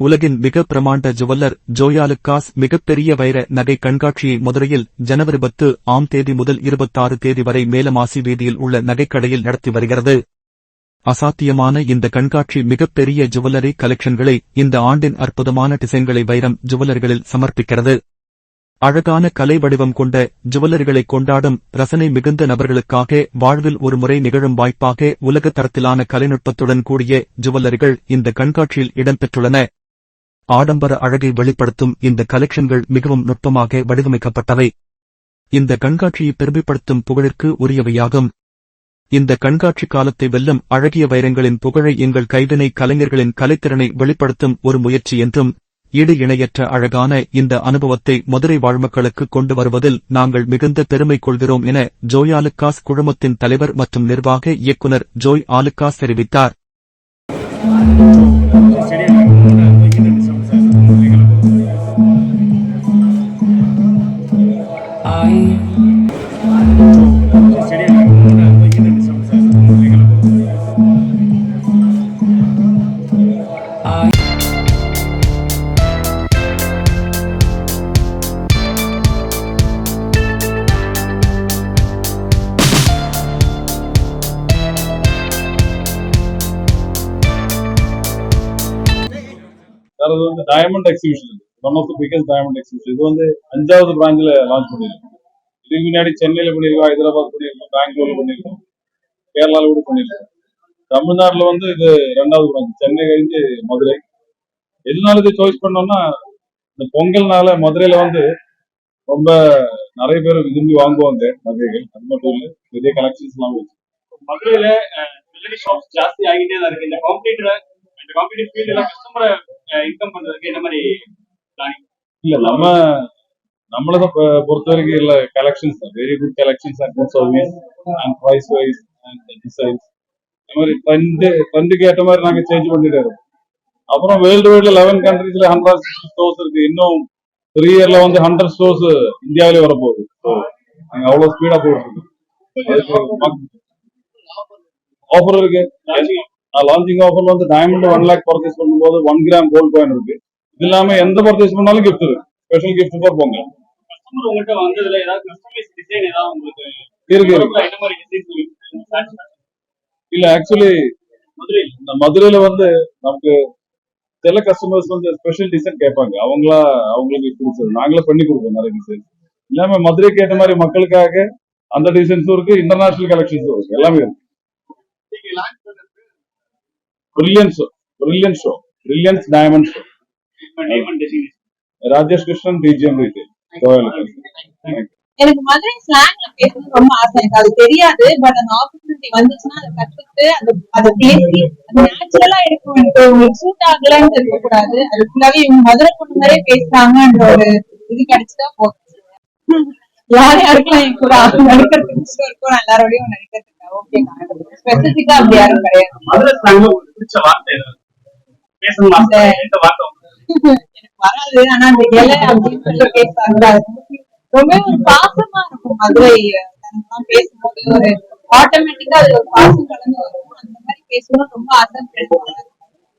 உலகின் மிக பிரமாண்ட ஜுவல்லர் ஜோயாலுக்காஸ் மிகப்பெரிய வைர நகை கண்காட்சியை மதுரையில் ஜனவரி பத்து ஆம் தேதி முதல் இருபத்தாறு தேதி வரை மேலமாசி வீதியில் உள்ள நகைக்கடையில் நடத்தி வருகிறது. அசாத்தியமான இந்த கண்காட்சி மிகப்பெரிய ஜுவல்லரி கலெக்ஷன்களை இந்த ஆண்டின் அற்புதமான டிசைன்களை வைரம் ஜுவல்லரிகளில் சமர்ப்பிக்கிறது. அழகான கலை வடிவம் கொண்ட ஜுவல்லரிகளை கொண்டாடும் ரசனை மிகுந்த நபர்களுக்காக வாழ்வில் ஒரு முறை நிகழும் வாய்ப்பாக உலக தரத்திலான கலைநுட்பத்துடன் கூடிய ஜுவல்லரிகள் இந்த கண்காட்சியில் இடம்பெற்றுள்ளன. ஆடம்பர அழகை வெளிப்படுத்தும் இந்த கலெக்ஷன்கள் மிகவும் நுட்பமாக வடிவமைக்கப்பட்டவை. இந்த கண்காட்சியை பெருமைப்படுத்தும் புகழிற்கு உரியவையாகும். இந்த கண்காட்சி காலத்தை வெல்லும் அழகிய வைரங்களின் புகழை எங்கள் கைவினை கலைஞர்களின் கலைத்திறனை வெளிப்படுத்தும் ஒரு முயற்சி என்றும் ஈடு இணையற்ற அழகான இந்த அனுபவத்தை மதுரை வாழ்மக்களுக்கு கொண்டு வருவதில் நாங்கள் மிகுந்த பெருமை கொள்கிறோம் என ஜோய் ஆலுக்காஸ் குழுமத்தின் தலைவர் மற்றும் நிர்வாக இயக்குனர் ஜோய் ஆலுக்காஸ் தெரிவித்தார். வேற இது வந்து diamond exhibition one of the biggest diamond exhibition இது வந்து அஞ்சாவது பிராஞ்சில் லான்ச் பண்ணியிருக்கோம். இதுக்கு முன்னாடி சென்னையில் பண்ணியிருக்கோம் ஹைதராபாத் பண்ணியிருக்கோம் பெங்களூர்ல பண்ணியிருக்கோம் கேரளால கூட பண்ணியிருக்கோம். தமிழ்நாட்டுல வந்து இது ரெண்டாவது பிராஞ்ச் சென்னை கழிஞ்சு மதுரை. எதனால இது சாய்ஸ் பண்ணோம்னா இந்த பொங்கல்னால மதுரையில வந்து ரொம்ப நிறைய பேர் விரும்பி வாங்குவாங்க நகைகள் அது மட்டும் இல்லை நிறைய கலெக்ஷன்ஸ் எல்லாம் வச்சு. மதுரையில ஜாஸ்தி ஆகிட்டே தான் இருக்கு. இந்த காம்படிட்டர் இந்த காம்படிட்டிவ் எல்லாம் கஸ்டமரை இன்கம் பண்றதுக்கு என்ன மாதிரி பிளானிங் இல்ல நம்ம நம்மளை தான் பொ- பொறுத்த வரைக்கும் இல்ல collections very good collections and good service and price wise and designs இந்த மாதிரி ட்ரெண்ட் ட்ரெண்டுக்கு ஏற்ற மாதிரி நாங்க சேஞ்ச் பண்ணிட்டே இருக்கோம். அப்புறம் வேர்ல்டு வைட்ல லெவன் கண்ட்ரீஸ்ல ஹண்ட்ரட் ஸ்டோர்ஸ் இருக்கு. இன்னும் த்ரீ இயர்ல வந்து ஹண்ட்ரட் ஸ்டோர்ஸ் இந்தியாவிலே வரப்போகுது. நாங்க அவ்வளவு ஸ்பீடா போயிட்டு இருக்கோம். ஆஃபர் இருக்கு. லான்ச்சிங் ஆஃபர் வந்து டைமண்ட் ஒன் லேக் பர்ச்சேஸ் பண்ணும்போது ஒன் கிராம் கோல்ட் காயின் இருக்கு இது இல்லாம எந்த பர்ச்சேஸ் பண்ணாலும் gift இருக்கு ஸ்பெஷல் gift ஃபார் பொங்கல் உங்கள்கிட்ட வந்ததுல ஏதாவது கஸ்டமைஸ் டிசைன் ஏதாவது உங்களுக்கு இருக்கு இல்ல ஆக்சுவலி இந்த மதுரையில வந்து நமக்கு சில கஸ்டமர்ஸ் வந்து ஸ்பெஷல் டிசைன் கேட்பாங்க அவங்களா அவங்களுக்கு பிடிச்சது நாங்களே பண்ணி கொடுப்போம் நிறைய டிசைன் இல்லாம மதுரைக்கு ஏற்ற மாதிரி மக்களுக்காக அந்த டிசைன்ஸும் இருக்கு இன்டர்நேஷனல் கலெக்ஷன்ஸும் இருக்கு எல்லாமே இருக்கு brilliance show brilliance diamond show diamond design Rajesh Krishnan retail எனக்கு மதுரை ஸ்லாங்ல பேசணும்னு ரொம்ப ஆசை. எனக்கு அது தெரியாது பட் அந்த ஆப்பர்ச்சுனிட்டி வந்துச்சுன்னா அதை கத்துக்கிட்டு அதை அதை பேசி அது நேச்சுரலா இருக்கும் எனக்கு உங்களுக்கு சூட் ஆகலன்னு இருக்கக்கூடாது. அது ஃபுல்லாவே இவங்க மதுரை பொண்ணு மாதிரியே பேசுறாங்கன்ற ஒரு இது கிடைச்சுட்டா போதும். யார் யாருக்கெல்லாம் என் கூட நடிக்கிறதுக்கு இஷ்டம் இருக்கோ நான் எல்லாரோடையும் நடிக்கிறதுக்கு ஓகே ஸ்பெசிபிக்கா அப்படி யாரும் கிடையாது. பிடிச்ச வார்த்தை பேசணும் வார்த்தை எனக்கு வராது ஆனா அந்த இலை அப்படின்னு சொல்லி பேசுறாங்க. ரொம்ப ஒரு பாசமா இருக்கும் மதுரை பேசும்போது. ஒரு ஆட்டோமேட்டிக்கா அது ஒரு பாசம் கலந்து வரும். அந்த மாதிரி பேசணும் ரொம்ப ஆசை